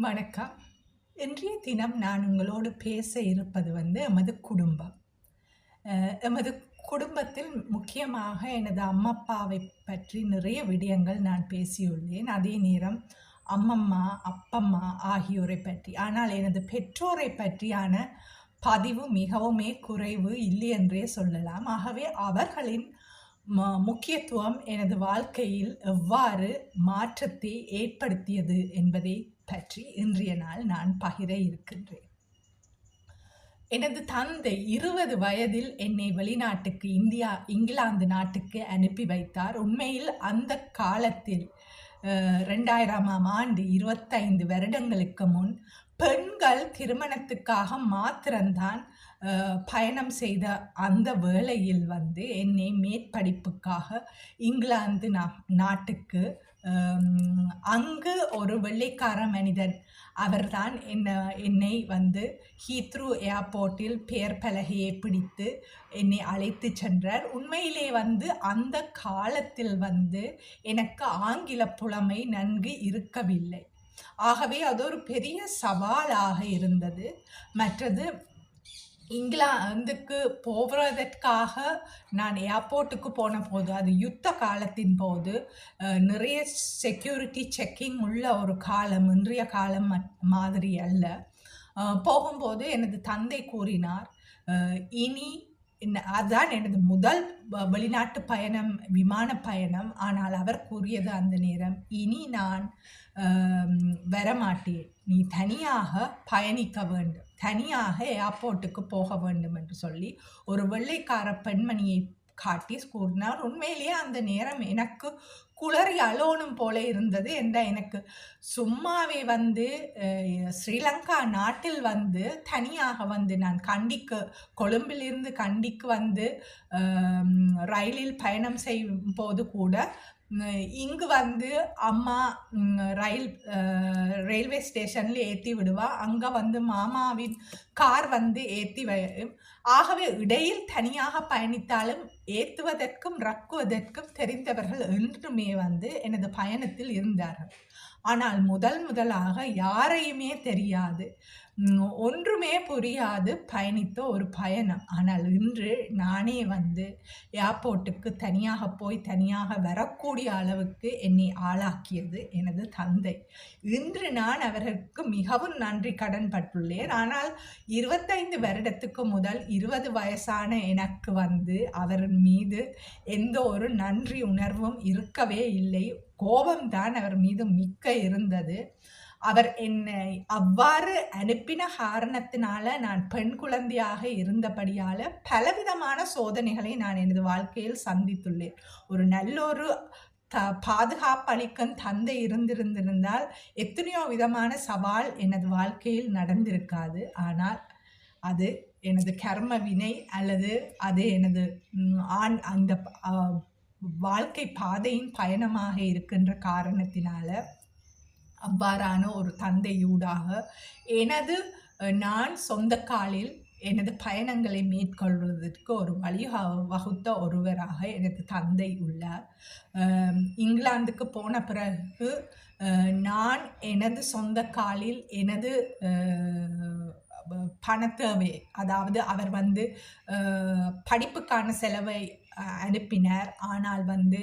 வணக்கம். இன்றைய தினம் நான் உங்களோடு பேச இருப்பது வந்து எமது குடும்பம். எமது குடும்பத்தில் முக்கியமாக எனது அம்மா அப்பாவை பற்றி நிறைய விடயங்கள் நான் பேசியுள்ளேன். அதே நேரம் அம்மம்மா அப்பம்மா ஆகியோரை பற்றி. ஆனால் எனது பெற்றோரை பற்றியான பதிவு மிகவுமே குறைவு இல்லை என்றே சொல்லலாம். ஆகவே அவர்களின் ம- முக்கியத்துவம் எனது வாழ்க்கையில் எவ்வாறு மாற்றத்தை ஏற்படுத்தியது என்பதை பற்றி இன்றைய நாள் நான் பகிர இருக்கின்றேன். எனது தந்தை இருபது வயதில் என்னை வெளிநாட்டுக்கு இந்தியா இங்கிலாந்து நாட்டுக்கு அனுப்பி வைத்தார். உண்மையில் அந்த காலத்தில் ரெண்டாயிரமாம் ஆண்டு இருபத்தைந்து வருடங்களுக்கு முன் பெண்கள் திருமணத்துக்காக மாத்திரம்தான் பயணம் செய்த அந்த வேளையில் வந்து என்னை மேற்படிப்புக்காக இங்கிலாந்து நா- நாட்டுக்கு அங்கு ஒரு வெள்ளைக்கார மனிதன். அவர்தான் என்ன என்னை வந்து ஹீத்ரூ ஏர்போர்ட்டில் பேர் பலகையை பிடித்து என்னை அழைத்து சென்றார். உண்மையிலே வந்து அந்த காலத்தில் வந்து எனக்கு ஆங்கில புலமை நன்கு இருக்கவில்லை. ஆகவே அது ஒரு பெரிய சவாலாக இருந்தது. மற்றது இங்கிலாந்துக்கு போவதற்காக நான் ஏர்போர்ட்டுக்கு போன போது அது யுத்த காலத்தின் போது நிறைய செக்யூரிட்டி செக்கிங் உள்ள ஒரு காலம் இன்றைய காலம் மாதிரி அல்ல. போகும்போது எனது தந்தை கூறினார் இனி என்ன- அதுதான் எனது முதல் வ- வெளிநாட்டு பயணம் விமான பயணம். ஆனால் அவர் கூறியது அந்த நேரம் இனி நான் வரமாட்டேன். நீ தனியாக பயணிக்க வேண்டும். தனியாக ஏர்போர்ட்டுக்கு போக வேண்டும் என்று சொல்லி ஒரு வெள்ளைக்கார பெண்மணியை காட்டி கூறினார். உண்மையிலேயே அந்த நேரம் எனக்கு குளறி அலோனும் போல இருந்தது. என்ற எனக்கு சும்மாவே வந்து ஸ்ரீலங்கா நாட்டில் வந்து தனியாக வந்து நான் கண்டிக்கு கொழும்பிலிருந்து கண்டிக்கு வந்து ரயிலில் பயணம் செய்யும் போது கூட இங்கு வந்து அம்மா ரயில் ரயில்வே ஸ்டேஷனில் ஏற்றி விடுவா. அங்கே வந்து மாமாவின் கார் வந்து ஏற்றி வரும். ஆகவே இடையில் தனியாக பயணித்தாலும் ஏற்றுவதற்கும் ரக்குவதற்கும் தெரிந்தவர்கள் என்றுமே வந்து எனது பயணத்தில் இருந்தார்கள். ஆனால் முதல் முதலாக யாரையுமே தெரியாது. ஒன்றுமே புரியாது. பயணித்த ஒரு பயணம். ஆனால் இன்று நானே வந்து ஏர்போர்ட்டுக்கு தனியாக போய் தனியாக வரக்கூடிய அளவுக்கு என்னை ஆளாக்கியது எனது தந்தை. இன்று நான் அவர்களுக்கு மிகவும் நன்றி கடன் பட்டுள்ளேன். ஆனால் இருபத்தைந்து வருடத்துக்கு முதல் இருபது வயசான எனக்கு வந்து அவர் மீது எந்த ஒரு நன்றி உணர்வும் இருக்கவே இல்லை. கோபம்தான் அவர் மீது மிக்க இருந்தது. அவர் என்னை அவ்வாறு அனுப்பின காரணத்தினால நான் பெண் குழந்தையாக இருந்தபடியால பலவிதமான சோதனைகளை நான் எனது வாழ்க்கையில் சந்தித்துள்ளேன். ஒரு நல்ல ஒரு த பாதுகாப்பளிக்கும் தந்தை இருந்திருந்திருந்தால் எத்தனையோ விதமான சவால் எனது வாழ்க்கையில் நடந்திருக்காது. ஆனால் அது எனது கர்ம வினை அல்லது அது எனது ஆண் அந்த வாழ்க்கை பாதையின் பயணமாக இருக்கின்ற காரணத்தினால அவ்வாறான ஒரு தந்தையூடாக எனது நான் சொந்த காலில் எனது பயணங்களை மேற்கொள்வதற்கு ஒரு வழி வகுத்த ஒருவராக எனது தந்தை உள்ளார். இங்கிலாந்துக்கு போன பிறகு நான் எனது சொந்த காலில் எனது பணத்தேவை அதாவது அவர் வந்து படிப்புக்கான செலவை அனுப்பினார். ஆனால் வந்து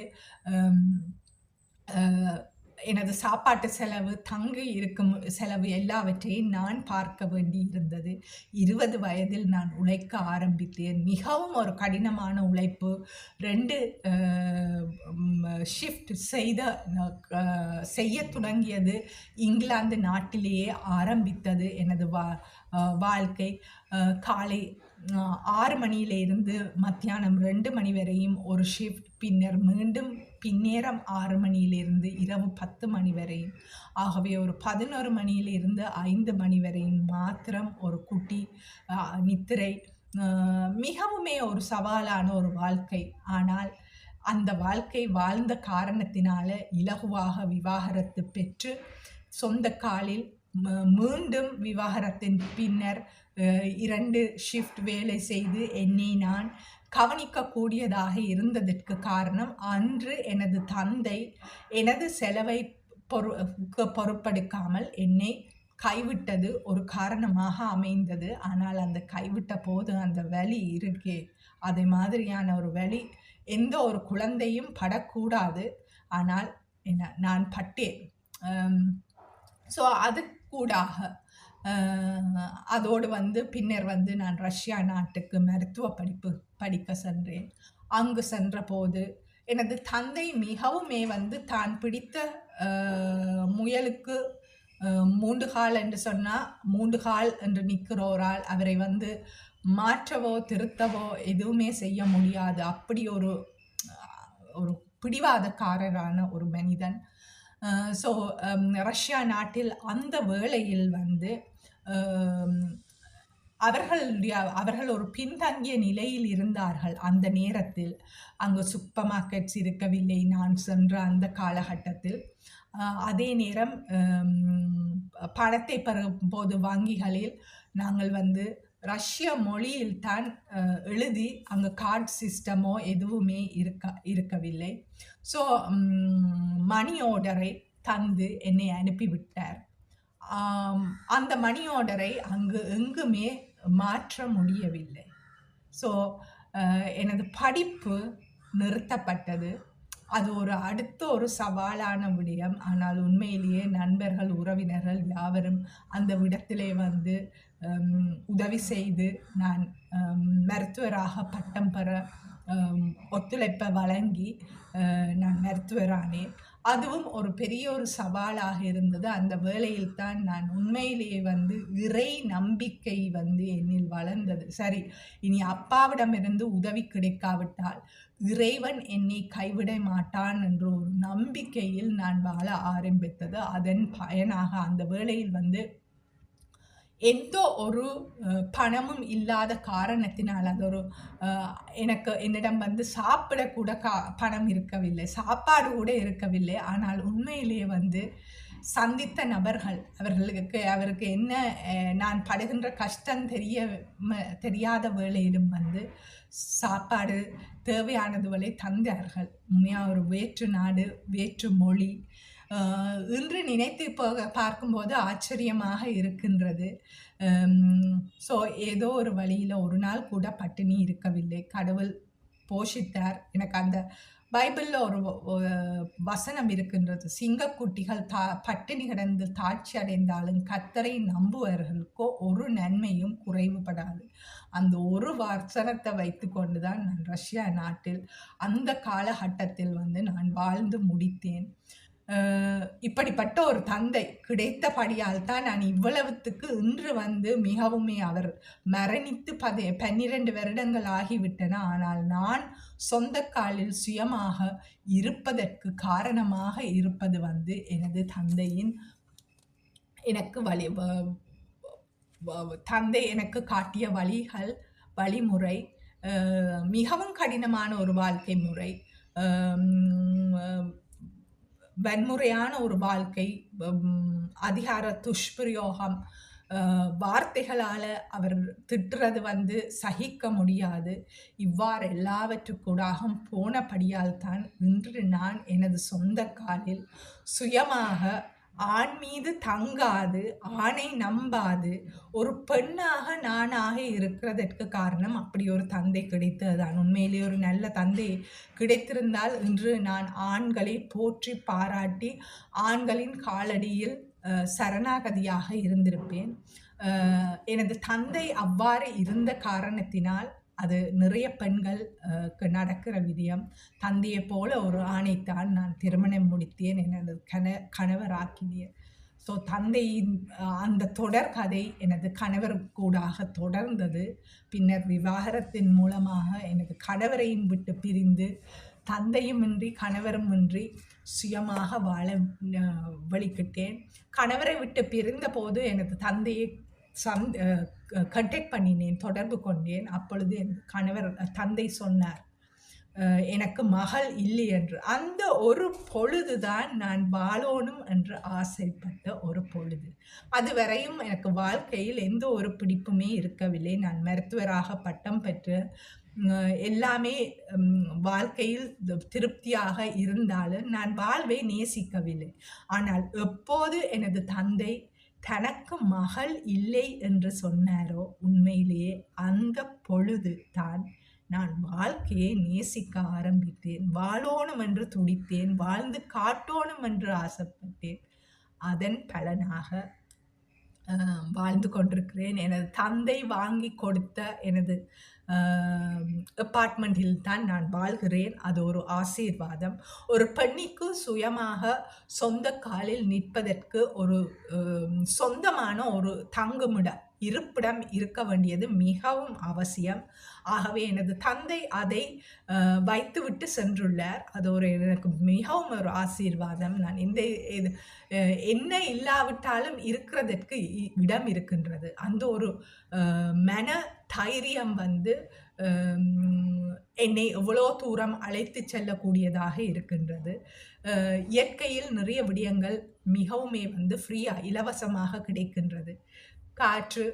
எனது சாப்பாட்டு செலவு தங்கி இருக்கும் செலவு எல்லாவற்றையும் நான் பார்க்க வேண்டி இருந்தது இருபது வயதில் நான் உழைக்க ஆரம்பித்தேன். மிகவும் ஒரு கடினமான உழைப்பு. ரெண்டு ஷிஃப்ட் செய்த செய்ய தொடங்கியது இங்கிலாந்து நாட்டிலேயே ஆரம்பித்தது எனது வா வாழ்க்கை. காலை ஆறு மணியிலிருந்து மத்தியானம் ரெண்டு மணி வரையும் ஒரு ஷிஃப்ட் பின்னர் மீண்டும் பின்னேரம் ஆறு மணியிலிருந்து இரவு பத்து மணி வரையும் ஆகவே ஒரு பதினோரு மணியிலிருந்து ஐந்து மணி வரையும் மாத்திரம் ஒரு குட்டி நித்திரை மிகவுமே ஒரு சவாலான ஒரு வாழ்க்கை. ஆனால் அந்த வாழ்க்கை வாழ்ந்த காரணத்தினால இலகுவாக விவாகரத்து பெற்று சொந்த காலில் மீண்டும் விவாகரத்தின் பின்னர் இரண்டு ஷிஃப்ட் வேலை செய்து என்னை நான் கவனிக்கக்கூடியதாக இருந்ததற்கு காரணம் அன்று எனது தந்தை எனது செலவை பொறு பொருட்படுத்தாமல் என்னை கைவிட்டது ஒரு காரணமாக அமைந்தது. ஆனால் அந்த கைவிட்ட போது அந்த வலி இருக்கே, அதே மாதிரியான ஒரு வலி எந்த ஒரு குழந்தையும் படக்கூடாது. ஆனால் என்ன நான் பட்டேன். ஸோ அதுக்கூடாக அதோடு வந்து பின்னர் வந்து நான் ரஷ்யா நாட்டுக்கு மருத்துவ படிப்பு படிக்க சென்றேன். அங்கு சென்றபோது எனது தந்தை மிகவுமே வந்து தான் பிடித்த முயலுக்கு அ 3 கால் என்று சொன்னா, 3 கால் என்று நிற்கிறோரால் அவரை வந்து மாற்றவோ, திருத்தவோ எதுவுமே செய்ய முடியாது. அப்படி ஒரு ஒரு பிடிவாதக்காரரான ஒரு மனிதன். ஸோ um, ரஷ்யா நாட்டில் அந்த வேளையில் வந்து um, அவர்களுடைய அவர்கள் ஒரு பின்தங்கிய நிலையில் இருந்தார்கள் அந்த நேரத்தில். அங்கு சூப்பர் மார்க்கெட்ஸ் இருக்கவில்லை நான் சென்ற அந்த காலகட்டத்தில். அதே நேரம் um, பணத்தை பெறும் போது வங்கிகளில் நாங்கள் வந்து ரஷ்ய மொழியில் தான் எழுதி அங்கே கார்ட் சிஸ்டமோ எதுவுமே இருக்க இருக்கவில்லை. ஸோ மணி ஆர்டரை தந்து என்னை அனுப்பிவிட்டார். அந்த மணி ஆர்டரை அங்கு எங்குமே மாற்ற முடியவில்லை. ஸோ எனது படிப்பு நிறுத்தப்பட்டது. அது ஒரு அடுத்த ஒரு சவாலான விடயம். ஆனால் உண்மையிலேயே நண்பர்கள், உறவினர்கள் யாவரும் அந்த விடத்திலே வந்து உதவி செய்து நான் மருத்துவராக பட்டம் பெற ஒத்துழைப்பை வழங்கி நான் மருத்துவரானேன். அதுவும் ஒரு பெரிய ஒரு சவாலாக இருந்தது. அந்த வேளையில் தான் நான் உண்மையிலேயே வந்து இறை நம்பிக்கை வந்து என்னில் வளர்ந்தது. சரி, இனி அப்பாவிடமிருந்து உதவி கிடைக்காவிட்டால், இறைவன் என்னை கைவிட மாட்டான் என்ற ஒரு நம்பிக்கையில் நான் வாழ ஆரம்பித்தது. அதன் பயனாக அந்த வேளையில் வந்து எந்த ஒரு பணமும் இல்லாத காரணத்தினால் அது ஒரு எனக்கு என்னிடம் வந்து சாப்பிட கூட கா பணம் இருக்கவில்லை. சாப்பாடு கூட இருக்கவில்லை. ஆனால் உண்மையிலேயே வந்து சந்தித்த நபர்கள் அவர்களுக்கு அவருக்கு என்ன நான் படுகின்ற கஷ்டம் தெரிய ம தெரியாத வேளையிலும் வந்து சாப்பாடு தேவையானதுகளை தந்தார்கள். உண்மையாக ஒரு வேற்று நாடு, வேற்று மொழி. அ இன்று நினைத்து போக பார்க்கும்போது ஆச்சரியமாக இருக்கின்றது. ஸோ ஏதோ ஒரு வழியில ஒரு நாள் கூட பட்டினி இருக்கவில்லை. கடவுள் போஷித்தார். எனக்கு அந்த பைபிள்ல ஒரு ஒ வசனம் இருக்கின்றது. சிங்கக்குட்டிகள் தா பட்டினி கிடந்து தாட்சி அடைந்தாலும் கர்த்தரை நம்புவர்களுக்கோ ஒரு நன்மையும் குறைவுபடாது. அந்த ஒரு வசனத்தை வைத்துக்கொண்டு தான் நான் ரஷ்யா நாட்டில் அந்த காலகட்டத்தில் வந்து நான் வாழ்ந்து முடித்தேன். இப்படிப்பட்ட ஒரு தந்தை கிடைத்தபடியால் தான் நான் இவ்வளவுத்துக்கு இன்று வந்து மிகவுமே அவர் மரணித்து பதி 12 வருடங்கள் ஆகிவிட்டன. ஆனால் நான் சொந்த காலில் சுயமாக இருப்பதற்கு காரணமாக இருப்பது வந்து எனது தந்தையின் எனக்கு வழி வ தந்தை எனக்கு காட்டிய வழிகள், வழிமுறை மிகவும் கடினமான ஒரு வாழ்க்கை முறை. வன்முறையான ஒரு வாழ்க்கை. அதிகார துஷ்பிரயோகம். வார்த்தைகளால் அவர் திட்டுறது வந்து சகிக்க முடியாது. இவ்வாறு எல்லாவற்றுக்கூடாகவும் போனபடியால் தான் இன்று நான் எனது சொந்த காலில் சுயமாக ஆண் மீது தங்காது, ஆணை நம்பாது, ஒரு பெண்ணாக நானாக இருக்கிறதற்கு காரணம் அப்படி ஒரு தந்தை கிடைத்தது தான். உண்மையிலேயே ஒரு நல்ல தந்தை கிடைத்திருந்தால் இன்று நான் ஆண்களை போற்றி பாராட்டி, ஆண்களின் காலடியில் சரணாகதியாக இருந்திருப்பேன். எனது தந்தை அவ்வாறு இருந்த காரணத்தினால், அது நிறைய பெண்கள் நடக்கிற விதியம் தந்தையைப் போல ஒரு ஆணைத்தான் நான் திருமணம் முடித்தேன். எனது கண கணவராக்கினேன். ஸோ தந்தையின் அந்த தொடர் கதை எனது கணவருக்கூடாக தொடர்ந்தது. பின்னர் விவாகரத்தின் மூலமாக எனது கணவரையும் விட்டு பிரிந்து, தந்தையுமின்றி, கணவருமின்றி சுயமாக வாழ வழிக்கிட்டேன் வழிகிட்டேன். கணவரை விட்டு பிரிந்தபோது எனது தந்தையை சந் கண்டெக்ட் க பண்ணினேன். தொடர்பு கொண்டேன். அப்பொழுது என் கணவர் தந்தை சொன்னார். எனக்கு மகள் இல்லை என்று. அந்த ஒரு பொழுது தான் நான் வாழணும் என்று ஆசைப்பட்ட ஒரு பொழுது. அதுவரையும் எனக்கு வாழ்க்கையில் எந்த ஒரு பிடிப்புமே இருக்கவில்லை. நான் மருத்துவராக பட்டம் பெற்று, எல்லாமே வாழ்க்கையில் திருப்தியாக இருந்தாலும், நான் வாழ்வை நேசிக்கவில்லை. ஆனால் எப்போது எனது தந்தை தனக்கு மகள் இல்லை என்று சொன்னாரோ? உண்மையிலேயே அந்த பொழுது தான் நான் வாழ்க்கையை நேசிக்க ஆரம்பித்தேன். வாழோணும் என்று துடித்தேன். வாழ்ந்து காட்டோணும் என்று ஆசைப்பட்டேன். அதன் பலனாக வாழ்ந்து கொண்டிருக்கிறேன். எனது தந்தை வாங்கி கொடுத்த எனது அப்பார்ட்மெண்ட்டில் தான் நான் வாழ்கிறேன். அது ஒரு ஆசீர்வாதம். ஒரு பெண்ணிக்கு சுயமாக சொந்த காலில் நிற்பதற்கு ஒரு சொந்தமான ஒரு தங்குமிடம். இருப்பிடம் இருக்க வேண்டியது மிகவும் அவசியம். ஆகவே எனது தந்தை அதை வைத்துவிட்டு சென்றுள்ளார். அது ஒரு எனக்கு மிகவும் ஒரு ஆசீர்வாதம். நான் இந்த இது என்ன இல்லாவிட்டாலும் இருக்கிறதற்கு இடம் இருக்கின்றது. அந்த ஒரு மன தைரியம் வந்து என்னை எவ்வளோ தூரம் அழைத்து செல்லக்கூடியதாக இருக்கின்றது. இயற்கையில் நிறைய விடயங்கள் மிகவுமே வந்து ஃப்ரீயாக இலவசமாக கிடைக்கின்றது. காற்று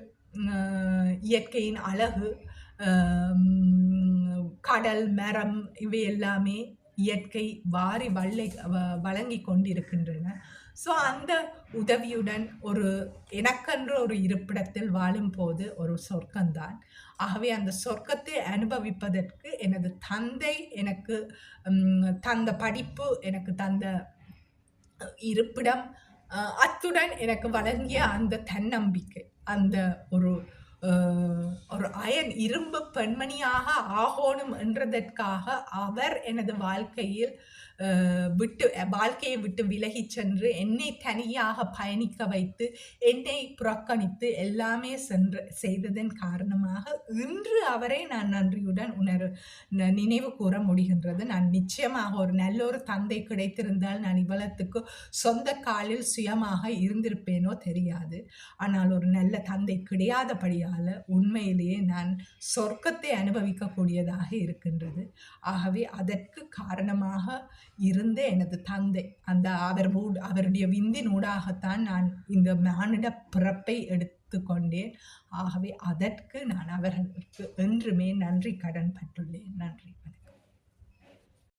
இயற்கையின் அழகு கடல் மரம் இவை எல்லாமே இயற்கை வாரி வள்ளை வழங்கி கொண்டிருக்கின்றன. ஸோ அந்த உதவியுடன் ஒரு எனக்கென்று ஒரு இருப்பிடத்தில் வாழும்போது ஒரு சொர்க்கம்தான். ஆகவே அந்த சொர்க்கத்தை அனுபவிப்பதற்கு எனது தந்தை எனக்கு தந்த படிப்பு எனக்கு தந்த இருப்பிடம் அத்துடன் எனக்கு வழங்கிய அந்த தன்னம்பிக்கை. அந்த ஒரு ஒரு அயன் இரும்பு பெண்மணியாக ஆகணும் என்றதற்காக அவர் எனது வாழ்க்கையில் விட்டு வாழ்க்கையை விட்டு விலகி சென்று என்னை தனியாக பயணிக்க வைத்து என்னை புறக்கணித்து எல்லாமே சென்று செய்ததன் காரணமாக இன்று அவரை நான் நன்றியுடன் உணர் நினைவு கூற முடிகின்றது. நான் நிச்சயமாக ஒரு நல்ல ஒரு தந்தை கிடைத்திருந்தால் நான் இவ்வளத்துக்கு சொந்த காலில் சுயமாக இருந்திருப்பேனோ தெரியாது. ஆனால் ஒரு நல்ல தந்தை கிடையாதபடியாக கிடையாதபடியால் உண்மையிலேயே நான் சொர்க்கத்தை அனுபவிக்கக்கூடியதாக இருக்கின்றது. ஆகவே அதற்கு காரணமாக இருந்த எனது தந்தை அந்த அவர் அவருடைய விந்தின் ஊடாகத்தான் நான் இந்த மானிட பிறப்பை எடுத்துக்கொண்டேன். ஆகவே அதற்கு நான் அவர்களுக்கு என்றுமே நன்றி கடன் பட்டுள்ளேன். நன்றி